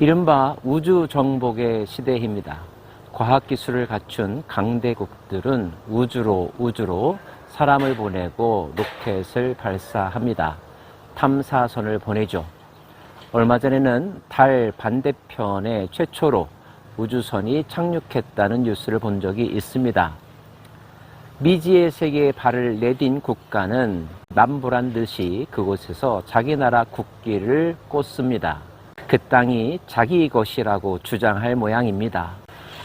이른바 우주 정복의 시대입니다. 과학 기술을 갖춘 강대국들은 우주로 우주로 사람을 보내고 로켓을 발사합니다. 탐사선을 보내죠. 얼마 전에는 달 반대편에 최초로 우주선이 착륙했다는 뉴스를 본 적이 있습니다. 미지의 세계에 발을 내딘 국가는 남부란 듯이 그곳에서 자기 나라 국기를 꽂습니다. 그 땅이 자기 것이라고 주장할 모양입니다.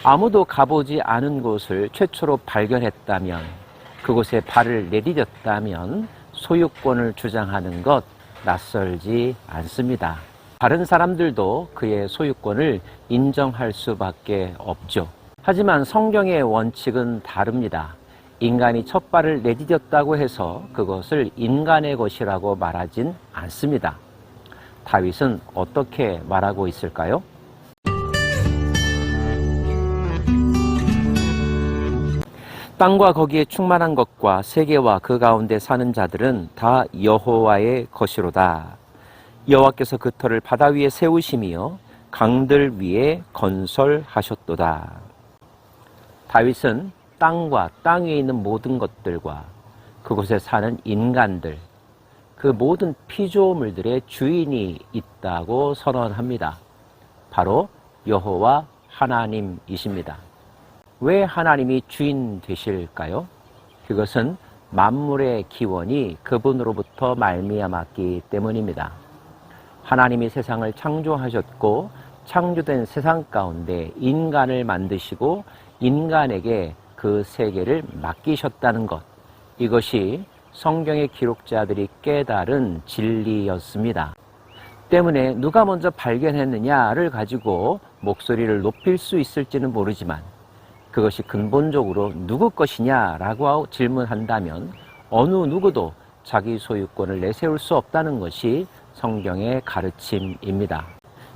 아무도 가보지 않은 곳을 최초로 발견했다면, 그곳에 발을 내디뎠다면 소유권을 주장하는 것 낯설지 않습니다. 다른 사람들도 그의 소유권을 인정할 수밖에 없죠. 하지만 성경의 원칙은 다릅니다. 인간이 첫 발을 내디뎠다고 해서 그것을 인간의 것이라고 말하진 않습니다. 다윗은 어떻게 말하고 있을까요? 땅과 거기에 충만한 것과 세계와 그 가운데 사는 자들은 다 여호와의 것이로다. 여호와께서 그 터를 바다 위에 세우심이요 강들 위에 건설하셨도다. 다윗은 땅과 땅 위에 있는 모든 것들과 그곳에 사는 인간들, 그 모든 피조물들의 주인이 있다고 선언합니다. 바로 여호와 하나님이십니다. 왜 하나님이 주인 되실까요? 그것은 만물의 기원이 그분으로부터 말미암았기 때문입니다. 하나님이 세상을 창조하셨고 창조된 세상 가운데 인간을 만드시고 인간에게 그 세계를 맡기셨다는 것. 이것이 성경의 기록자들이 깨달은 진리였습니다. 때문에 누가 먼저 발견했느냐를 가지고 목소리를 높일 수 있을지는 모르지만 그것이 근본적으로 누구 것이냐라고 질문한다면 어느 누구도 자기 소유권을 내세울 수 없다는 것이 성경의 가르침입니다.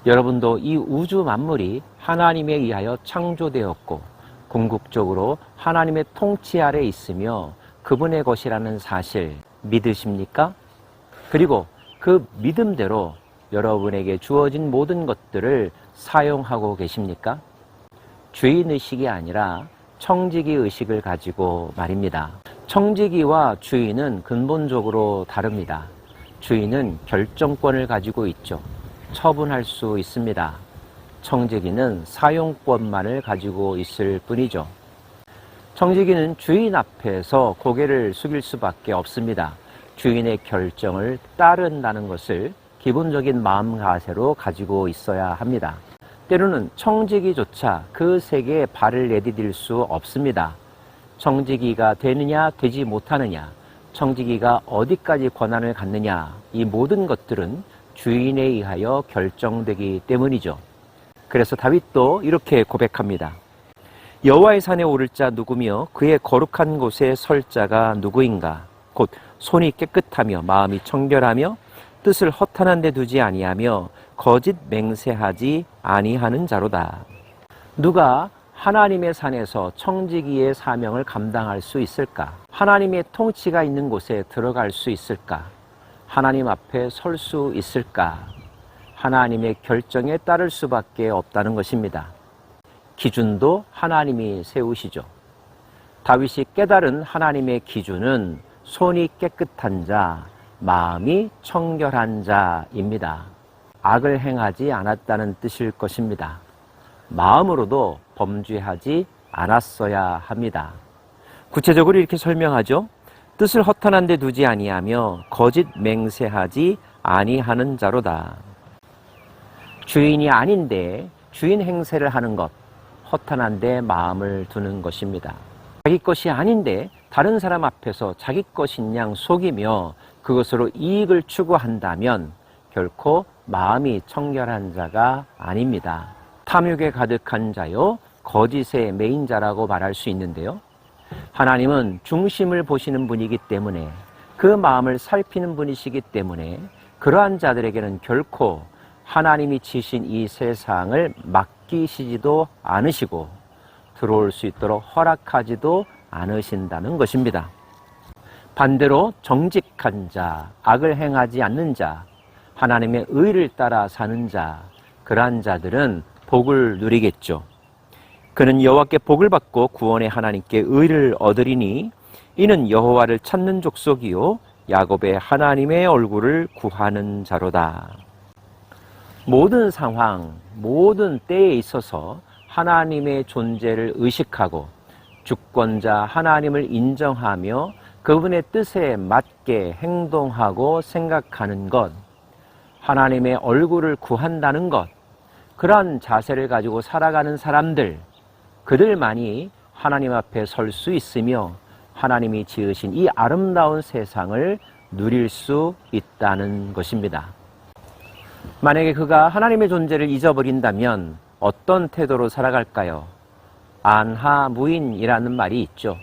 여러분도 이 우주 만물이 하나님에 의하여 창조되었고 궁극적으로 하나님의 통치 아래 있으며 그분의 것이라는 사실 믿으십니까? 그리고 그 믿음대로 여러분에게 주어진 모든 것들을 사용하고 계십니까? 주인의식이 아니라 청지기 의식을 가지고 말입니다. 청지기와 주인은 근본적으로 다릅니다. 주인은 결정권을 가지고 있죠. 처분할 수 있습니다. 청지기는 사용권만을 가지고 있을 뿐이죠. 청지기는 주인 앞에서 고개를 숙일 수밖에 없습니다. 주인의 결정을 따른다는 것을 기본적인 마음가세로 가지고 있어야 합니다. 때로는 청지기조차 그 세계에 발을 내디딜 수 없습니다. 청지기가 되느냐 되지 못하느냐 청지기가 어디까지 권한을 갖느냐 이 모든 것들은 주인에 의하여 결정되기 때문이죠. 그래서 다윗도 이렇게 고백합니다. 여호와의 산에 오를 자 누구며 그의 거룩한 곳에 설 자가 누구인가? 곧 손이 깨끗하며 마음이 청결하며 뜻을 허탄한 데 두지 아니하며 거짓 맹세하지 아니하는 자로다. 누가 하나님의 산에서 청지기의 사명을 감당할 수 있을까? 하나님의 통치가 있는 곳에 들어갈 수 있을까? 하나님 앞에 설 수 있을까? 하나님의 결정에 따를 수밖에 없다는 것입니다. 기준도 하나님이 세우시죠. 다윗이 깨달은 하나님의 기준은 손이 깨끗한 자, 마음이 청결한 자입니다. 악을 행하지 않았다는 뜻일 것입니다. 마음으로도 범죄하지 않았어야 합니다. 구체적으로 이렇게 설명하죠. 뜻을 허탄한 데 두지 아니하며 거짓 맹세하지 아니하는 자로다. 주인이 아닌데 주인 행세를 하는 것, 허탄한 데 마음을 두는 것입니다. 자기 것이 아닌데 다른 사람 앞에서 자기 것인 양 속이며 그것으로 이익을 추구한다면 결코 마음이 청결한 자가 아닙니다. 탐욕에 가득한 자요, 거짓의 메인 자라고 말할 수 있는데요. 하나님은 중심을 보시는 분이기 때문에 그 마음을 살피는 분이시기 때문에 그러한 자들에게는 결코 하나님이 지신 이 세상을 맡기시지도 않으시고 들어올 수 있도록 허락하지도 않으신다는 것입니다. 반대로 정직한 자, 악을 행하지 않는 자, 하나님의 의를 따라 사는 자, 그러한 자들은 복을 누리겠죠. 그는 여호와께 복을 받고 구원의 하나님께 의를 얻으리니 이는 여호와를 찾는 족속이요 야곱의 하나님의 얼굴을 구하는 자로다. 모든 상황, 모든 때에 있어서 하나님의 존재를 의식하고 주권자 하나님을 인정하며 그분의 뜻에 맞게 행동하고 생각하는 것, 하나님의 얼굴을 구한다는 것, 그러한 자세를 가지고 살아가는 사람들, 그들만이 하나님 앞에 설 수 있으며 하나님이 지으신 이 아름다운 세상을 누릴 수 있다는 것입니다. 만약에 그가 하나님의 존재를 잊어버린다면 어떤 태도로 살아갈까요? 안하무인이라는 말이 있죠.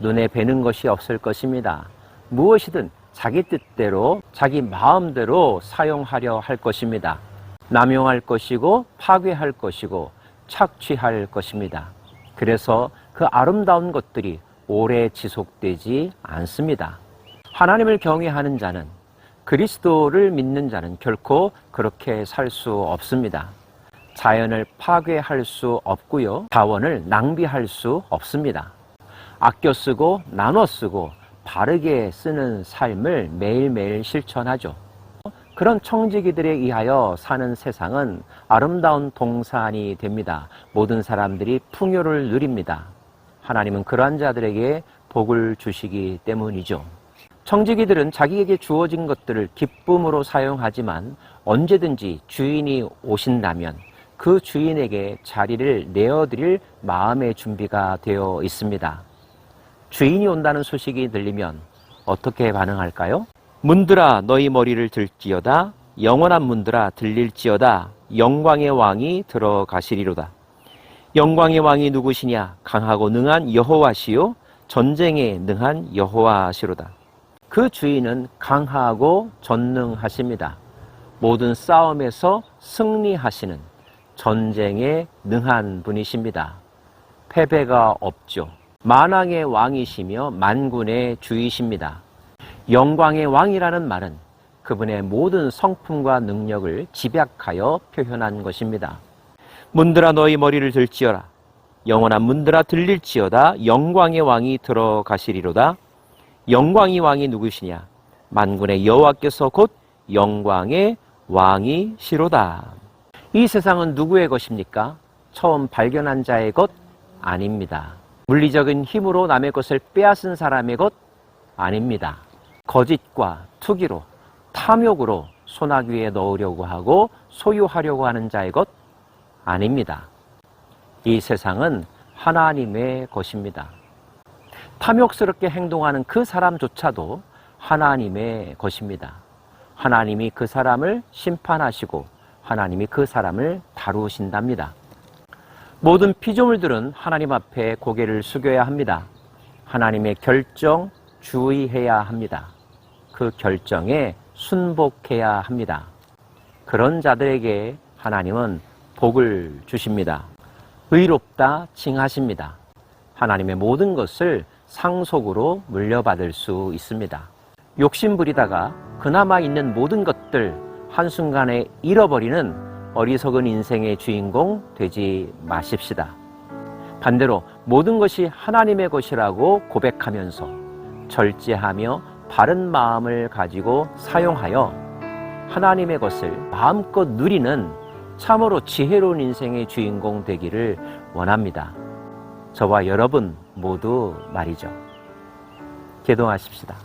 눈에 뵈는 것이 없을 것입니다. 무엇이든 자기 뜻대로 자기 마음대로 사용하려 할 것입니다. 남용할 것이고 파괴할 것이고 착취할 것입니다. 그래서 그 아름다운 것들이 오래 지속되지 않습니다. 하나님을 경외하는 자는 그리스도를 믿는 자는 결코 그렇게 살 수 없습니다. 자연을 파괴할 수 없고요. 자원을 낭비할 수 없습니다. 아껴 쓰고 나눠 쓰고 바르게 쓰는 삶을 매일매일 실천하죠. 그런 청지기들에 의하여 사는 세상은 아름다운 동산이 됩니다. 모든 사람들이 풍요를 누립니다. 하나님은 그러한 자들에게 복을 주시기 때문이죠. 청지기들은 자기에게 주어진 것들을 기쁨으로 사용하지만 언제든지 주인이 오신다면 그 주인에게 자리를 내어드릴 마음의 준비가 되어 있습니다. 주인이 온다는 소식이 들리면 어떻게 반응할까요? 문들아 너희 머리를 들지어다 영원한 문들아 들릴지어다 영광의 왕이 들어가시리로다. 영광의 왕이 누구시냐? 강하고 능한 여호와시요 전쟁에 능한 여호와시로다. 그 주인은 강하고 전능하십니다. 모든 싸움에서 승리하시는 전쟁에 능한 분이십니다. 패배가 없죠. 만왕의 왕이시며 만군의 주이십니다. 영광의 왕이라는 말은 그분의 모든 성품과 능력을 집약하여 표현한 것입니다. 문들아 너희 머리를 들지어라. 영원한 문들아 들릴지어다. 영광의 왕이 들어가시리로다. 영광의 왕이 누구시냐? 만군의 여호와께서 곧 영광의 왕이시로다. 이 세상은 누구의 것입니까? 처음 발견한 자의 것 아닙니다. 물리적인 힘으로 남의 것을 빼앗은 사람의 것 아닙니다. 거짓과 투기로 탐욕으로 소나귀에 넣으려고 하고 소유하려고 하는 자의 것 아닙니다. 이 세상은 하나님의 것입니다. 탐욕스럽게 행동하는 그 사람조차도 하나님의 것입니다. 하나님이 그 사람을 심판하시고 하나님이 그 사람을 다루신답니다. 모든 피조물들은 하나님 앞에 고개를 숙여야 합니다. 하나님의 결정 주의해야 합니다. 그 결정에 순복해야 합니다. 그런 자들에게 하나님은 복을 주십니다. 의롭다 칭하십니다. 하나님의 모든 것을 상속으로 물려받을 수 있습니다. 욕심 부리다가 그나마 있는 모든 것들 한순간에 잃어버리는 어리석은 인생의 주인공 되지 마십시다. 반대로 모든 것이 하나님의 것이라고 고백하면서 절제하며 바른 마음을 가지고 사용하여 하나님의 것을 마음껏 누리는 참으로 지혜로운 인생의 주인공 되기를 원합니다. 저와 여러분 모두 말이죠. 개동하십시다.